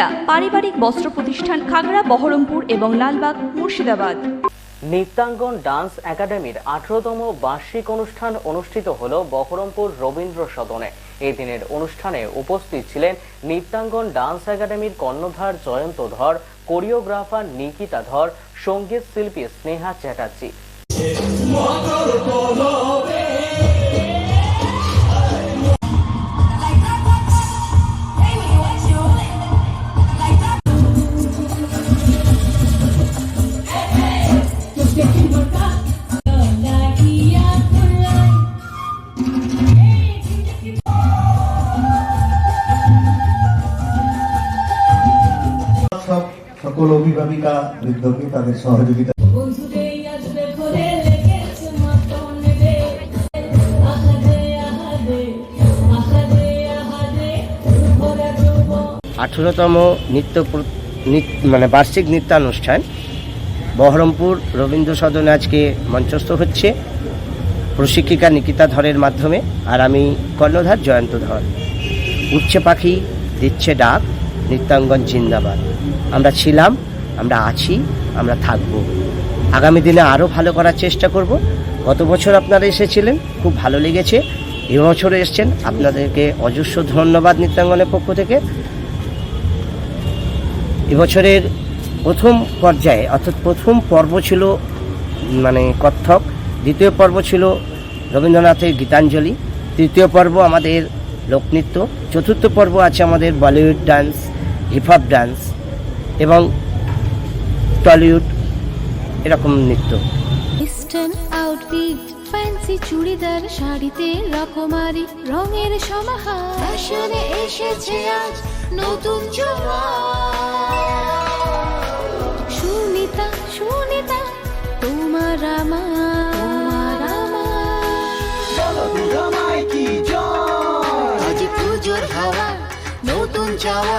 সুনিতা পারিবারিক বস্ত্র প্রতিষ্ঠান খাগড়া বহরমপুর এবং লালবাগ মুর্শিদাবাদ। নৃত্যাঙ্গন ডান্স একাডেমির আঠারোতম বার্ষিক অনুষ্ঠান অনুষ্ঠিত হল বহরমপুর রবীন্দ্র সদনে। এই দিনের অনুষ্ঠানে উপস্থিত ছিলেন নৃত্যাঙ্গন ডান্স একাডেমির কর্ণধার জয়ন্ত ধর কোরিওগ্রাফার নিকিতা ধর সংগীত শিল্পী স্নেহা চ্যাটার্জি। সকল অভিভাবিকা বৃদ্ধকে তাদের সহযোগিতা আঠেরোতম নৃত্য মানে বার্ষিক নৃত্যানুষ্ঠান। বহরমপুর রবীন্দ্র সদনে আজকে মঞ্চস্থ হচ্ছে। প্রশিক্ষিকা নিকিতা ধরের মাধ্যমে। আর আমি কর্ণধার জয়ন্ত ধর। উচ্ছে পাখি দিচ্ছে ডাক। নৃত্যাঙ্গন জিন্দাবাদ। আমরা ছিলাম, আমরা আছি, আমরা থাকব। আগামী দিনে আরও ভালো করার চেষ্টা করব। গত বছর আপনারা এসেছিলেন, খুব ভালো লেগেছে। এবছরও এসছেন, আপনাদেরকে অজস্র ধন্যবাদ নৃত্যাঙ্গনের পক্ষ থেকে। এবছরের প্রথম পর্যায়ে, অর্থাৎ প্রথম পর্ব ছিল মানে কত্থক। দ্বিতীয় পর্ব ছিল রবীন্দ্রনাথের গীতাঞ্জলি। তৃতীয় পর্ব আমাদের লোকনৃত্য। চতুর্থ পর্ব আছে আমাদের Bollywood dance. Hip hop dance এবং টলিউড এরকম নৃত্য। ওয়েস্টার্ন আউটফিট ফ্যান্সি চুড়িদার শাড়িতে রকমারি রঙের সমাহার। ফ্যাশনে এসেছে আজ নতুন সুনিতা সুনিতা তোমার আমার। তোমার আমার। আজ পুজোর হাওয়া নতুন চাওয়া।